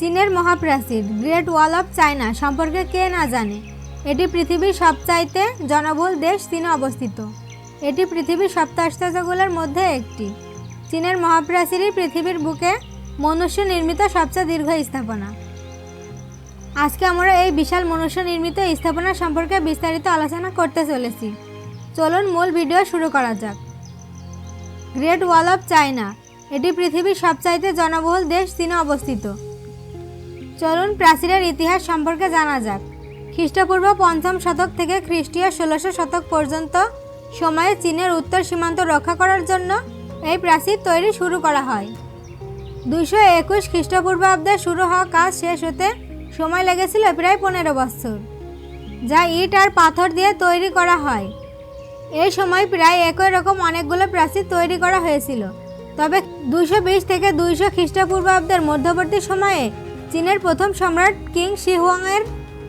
চীনের মহাপ্রাচীর great wall of China সম্পর্কে কে না জানে? এটি পৃথিবীর সবচাইতে জনবহুল দেশ চীনে অবস্থিত। এটি পৃথিবীর সপ্ত আশ্চর্যগুলোর মধ্যে একটি। চীনের মহাপ্রাচীরই পৃথিবীর বুকে মনুষ্য নির্মিত সবচেয়ে দীর্ঘ স্থাপনা। আজকে আমরা এই বিশাল মনুষ্য নির্মিত স্থাপনা সম্পর্কে বিস্তারিত আলোচনা করতে চলেছি। চলুন মূল ভিডিও শুরু করা যাক। গ্রেট ওয়াল অফ চায়না, এটি পৃথিবীর সবচাইতে জনবহুল দেশ চীনে অবস্থিত। চলুন প্রাচীরের ইতিহাস সম্পর্কে জানা যাক। খ্রিস্টপূর্ব পঞ্চম শতক থেকে খ্রিস্টীয় ষোলোশো শতক পর্যন্ত সময়ে চীনের উত্তর সীমান্ত রক্ষা করার জন্য এই প্রাচীর তৈরি শুরু করা হয়। দুইশো একুশ খ্রিস্টপূর্বাব্দে শুরু হওয়া কাজ শেষ হতে সময় লেগেছিল প্রায় পনেরো বছর, যা ইট আর পাথর দিয়ে তৈরি করা হয়। এই সময় প্রায় একই রকম অনেকগুলো প্রাচীর তৈরি করা হয়েছিল, তবে দুইশো বিশ থেকে দুইশো খ্রিস্টপূর্বাব্দের মধ্যবর্তী সময়ে চীনের প্রথম সম্রাট কিং শিহুয়াংয়ের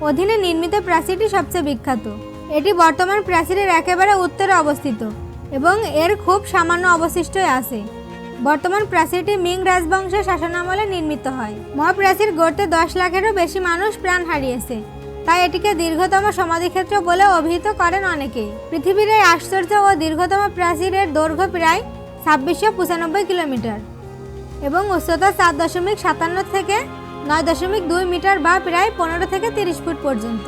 অধীনে নির্মিত প্রাচীরটি সবচেয়ে বিখ্যাত। এটি বর্তমান প্রাচীরের একেবারে উত্তরে অবস্থিত এবং এর খুব সামান্য অবশিষ্টই আছে। বর্তমান প্রাচীরটি মিং রাজবংশের শাসনামলে নির্মিত হয়। মহাপ্রাচীর গড়তে দশ লাখেরও বেশি মানুষ প্রাণ হারিয়েছে। তাই এটিকে দীর্ঘতম সমাধিক্ষেত্র বলে অভিহিত করেন অনেকেই পৃথিবীর এই আশ্চর্য ও দীর্ঘতম প্রাচীরের দৈর্ঘ্য প্রায় ছাব্বিশশো পঁচানব্বই কিলোমিটার এবং উচ্চতা চার দশমিক সাতান্ন থেকে নয় দশমিক দুই মিটার বা প্রায় পনেরো থেকে তিরিশ ফুট পর্যন্ত।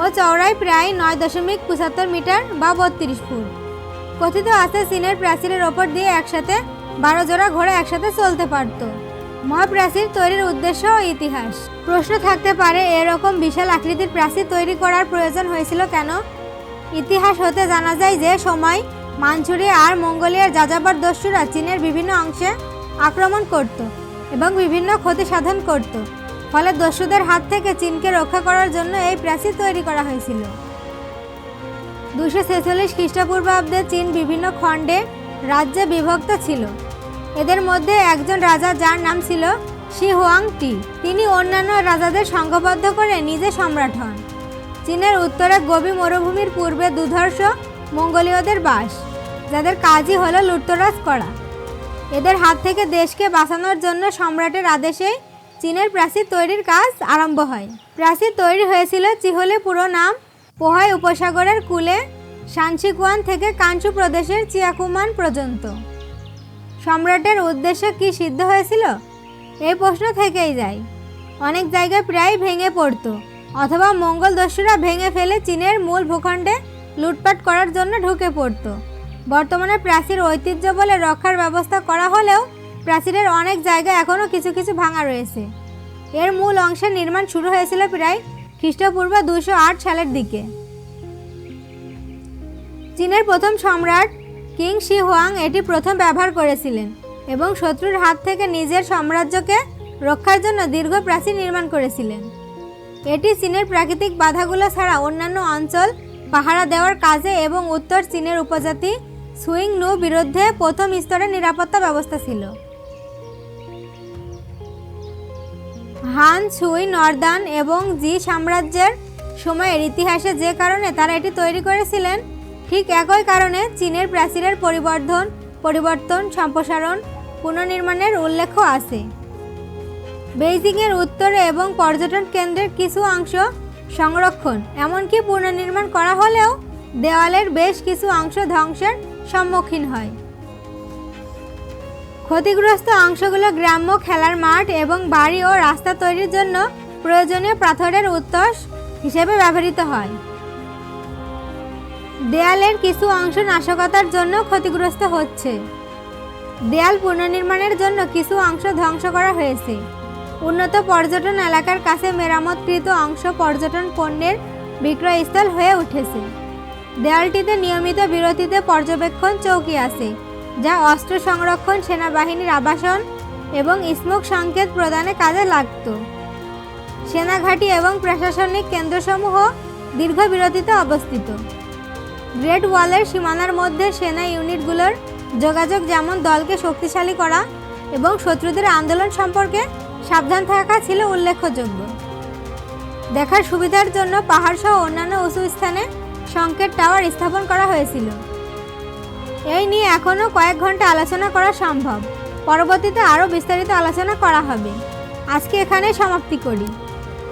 ও চওড়ায় প্রায় নয় দশমিক পঁচাত্তর মিটার বা বত্রিশ ফুট। কথিত আছে চীনের প্রাচীরের ওপর দিয়ে একসাথে বারো জোড়া ঘোড়া একসাথে চলতে পারত। মহাপ্রাচীর তৈরির উদ্দেশ্য ও ইতিহাস। প্রশ্ন থাকতে পারে, এরকম বিশাল আকৃতির প্রাচীর তৈরি করার প্রয়োজন হয়েছিল কেন? ইতিহাস হতে জানা যায় যে সময় মাঞ্চুরিয়া আর মঙ্গোলিয়ার যাযাবর দস্যুরা চীনের বিভিন্ন অংশে আক্রমণ করত। এবং বিভিন্ন ক্ষতি সাধন করত। ফলে দস্যুদের হাত থেকে চীনকে রক্ষা করার জন্য এই প্রাচীর তৈরি করা হয়েছিল। দুশো ছেচল্লিশ খ্রিস্টপূর্বাব্দে চীন বিভিন্ন খণ্ডে রাজ্যে বিভক্ত ছিল। এদের মধ্যে একজন রাজা যার নাম ছিল শি হুয়াং টি তিনি অন্যান্য রাজাদের সংঘবদ্ধ করে নিজে সম্রাট হন। চীনের উত্তরে গভীর মরুভূমির পূর্বে দুধর্ষ মঙ্গোলীয়দের বাস, যাদের কাজই হলো লুটতরাজ করা। এদের হাত থেকে দেশকে বাঁচানোর জন্য সম্রাটের আদেশে চীনের প্রাচীর তৈরির কাজ আরম্ভ হয়। প্রাচীর তৈরি হয়েছিল চিহলে পুরো নাম পোহাই উপসাগরের কুলে সানসিকুয়ান থেকে কাঞ্চু প্রদেশের চিয়াকুমান পর্যন্ত। সম্রাটের উদ্দেশ্য কি সিদ্ধ হয়েছিল? এই প্রশ্ন থেকেই যায়। অনেক জায়গায় প্রায় ভেঙে পড়তো, অথবা মঙ্গল দস্যুরা ভেঙে ফেলে চীনের মূল ভূখণ্ডে লুটপাট করার জন্য ঢুকে পড়তো। বর্তমানে প্রাচীর ঐতিহ্য বলে রক্ষার ব্যবস্থা করা হলেও প্রাচীরের অনেক জায়গা এখনও কিছু কিছু ভাঙা রয়েছে। এর মূল অংশের নির্মাণ শুরু হয়েছিল প্রায় খ্রিস্টপূর্ব দুশো আট সালের দিকে। চীনের প্রথম সম্রাট কিং শি হুয়াং এটি প্রথম ব্যবহার করেছিলেন এবং শত্রুর হাত থেকে নিজের সাম্রাজ্যকে রক্ষার জন্য দীর্ঘ প্রাচীর নির্মাণ করেছিলেন। এটি চীনের প্রাকৃতিক বাধাগুলো ছাড়া অন্যান্য অঞ্চল পাহারা দেওয়ার কাজে এবং উত্তর চীনের উপজাতি সুইং নু বিরুদ্ধে প্রথম স্তরের নিরাপত্তা ব্যবস্থা ছিল। হান সুই, নর্দান এবং জি সাম্রাজ্যের সময়ের ইতিহাসে যে কারণে তারা এটি তৈরি করেছিলেন, ঠিক একই কারণে চীনের প্রাচীরের পরিবর্ধন, পরিবর্তন, সম্প্রসারণ, পুনর্নির্মাণের উল্লেখও আছে। বেইজিংয়ের উত্তরে এবং পর্যটন কেন্দ্রের কিছু অংশ সংরক্ষণ, এমনকি পুনর্নির্মাণ করা হলেও দেওয়ালের বেশ কিছু অংশ ধ্বংসের সম্মুখীন হয়। ক্ষতিগ্রস্ত অংশগুলো গ্রাম্য খেলার মাঠ এবং বাড়ি ও রাস্তা তৈরির জন্য প্রয়োজনীয় পাথরের উত্তস হিসেবে ব্যবহৃত হয়। দেয়ালের কিছু অংশ নাশকতার জন্য ক্ষতিগ্রস্ত হচ্ছে। দেয়াল পুনর্নির্মাণের জন্য কিছু অংশ ধ্বংস করা হয়েছে। উন্নত পর্যটন এলাকার কাছে মেরামতকৃত অংশ পর্যটন পণ্যের বিক্রয়স্থল হয়ে উঠেছে। দেয়ালটিতে নিয়মিত বিরতিতে পর্যবেক্ষণ চৌকি আছে, যা অস্ত্র সংরক্ষণ, সেনাবাহিনীর আবাসন এবং স্মোক সংকেত প্রদানে কাজে লাগত। সেনাঘাঁটি এবং প্রশাসনিক কেন্দ্রসমূহ দীর্ঘ বিরতিতে অবস্থিত। গ্রেট ওয়ালের সীমানার মধ্যে সেনা ইউনিটগুলোর যোগাযোগ যেমন দলকে শক্তিশালী করা এবং শত্রুদের আন্দোলন সম্পর্কে সাবধান থাকা ছিল উল্লেখযোগ্য। দেখার সুবিধার জন্য পাহাড় সহ অন্যান্য উঁচু স্থানে সংকেত টাওয়ার স্থাপন করা হয়েছিল। এই নিয়ে এখনও কয়েক ঘণ্টা আলোচনা করা সম্ভব। পরবর্তীতে আরও বিস্তারিত আলোচনা করা হবে। আজকে এখানে সমাপ্তি করি।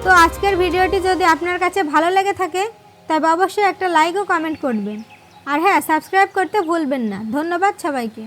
তো আজকের ভিডিওটি যদি আপনার কাছে ভালো লেগে থাকে, তবে অবশ্যই একটা লাইক ও কমেন্ট করবেন। আর হ্যাঁ সাবস্ক্রাইব করতে ভুলবেন না। ধন্যবাদ সবাইকে।